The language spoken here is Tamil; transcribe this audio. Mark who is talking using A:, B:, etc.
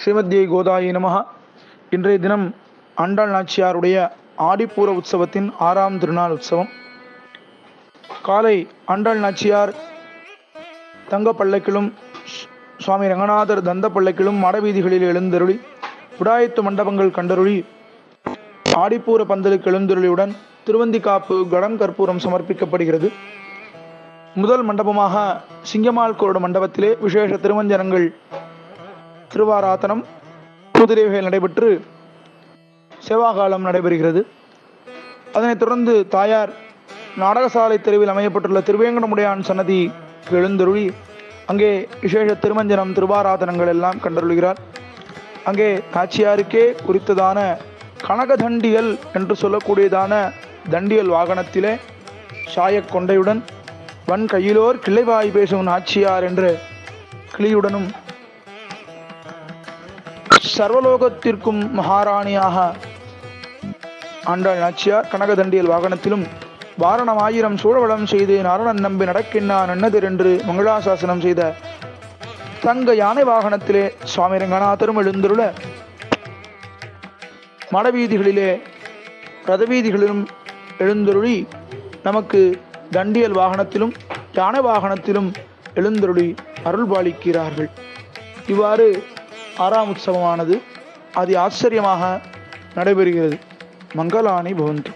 A: ஸ்ரீமத்யை கோதாயி நமஹ. இன்றைய தினம் ஆண்டாள் நாச்சியாருடைய ஆடிப்பூர உற்சவத்தின் ஆறாம் திருநாள் உற்சவம். காலை ஆண்டாள் நாச்சியார் தங்க பல்லக்கிலும் சுவாமி ரங்கநாதர் தந்த பல்லக்கிலும் மடவீதிகளில் எழுந்தருளி விடாயத்து மண்டபங்கள் கண்டருளி ஆடிப்பூர பந்தலுக்கு எழுந்தருளியுடன் திருவந்திக்காப்பு கடம் கற்பூரம் சமர்ப்பிக்கப்படுகிறது. முதல் மண்டபமாக சிங்கமால் கோடு மண்டபத்திலே விசேஷ திருமஞ்சனங்கள் திருவாராத்தனம் குதிரைகள் நடைபெற்று சேவாகாலம் நடைபெறுகிறது. அதனைத் தொடர்ந்து தாயார் நாடகசாலை தெருவில் அமையப்பட்டுள்ள திருவேங்கடமுடையான் சன்னதி எழுந்தருளி அங்கே விசேஷ திருமஞ்சனம் திருவாராதனங்கள் எல்லாம் கண்டருளுகிறார். அங்கே நாச்சியாருக்கே குறித்ததான கனகதண்டியல் என்று சொல்லக்கூடியதான தண்டியல் வாகனத்திலே சாயக் கொண்டையுடன் வன் கையிலோர் கிளைவாய் பேசும் நாச்சியார் என்று கிளியுடனும் சர்வலோகத்திற்கும் மகாராணியாக ஆண்டாள் நாச்சியார் கனகதண்டியல் வாகனத்திலும் வாரணம் ஆயிரம் சூழவளம் செய்து நாரணன் நம்பி நடக்கின்றான் என்னதிர் என்று மங்களாசாசனம் செய்த தங்க யானை வாகனத்திலே சுவாமி ரங்கநாதரும் எழுந்துள்ள மடவீதிகளிலே ரதவீதிகளிலும் எழுந்தருளி நமக்கு தண்டியல் வாகனத்திலும் யானை வாகனத்திலும் எழுந்தருளி அருள்பாலிக்கிறார்கள். இவ்வாறு ஆறாம் உற்சவமானது அதி ஆச்சரியமாக நடைபெறுகிறது. மங்களானி பவந்து.